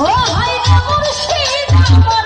ও ভাই মুর্শিদ আমার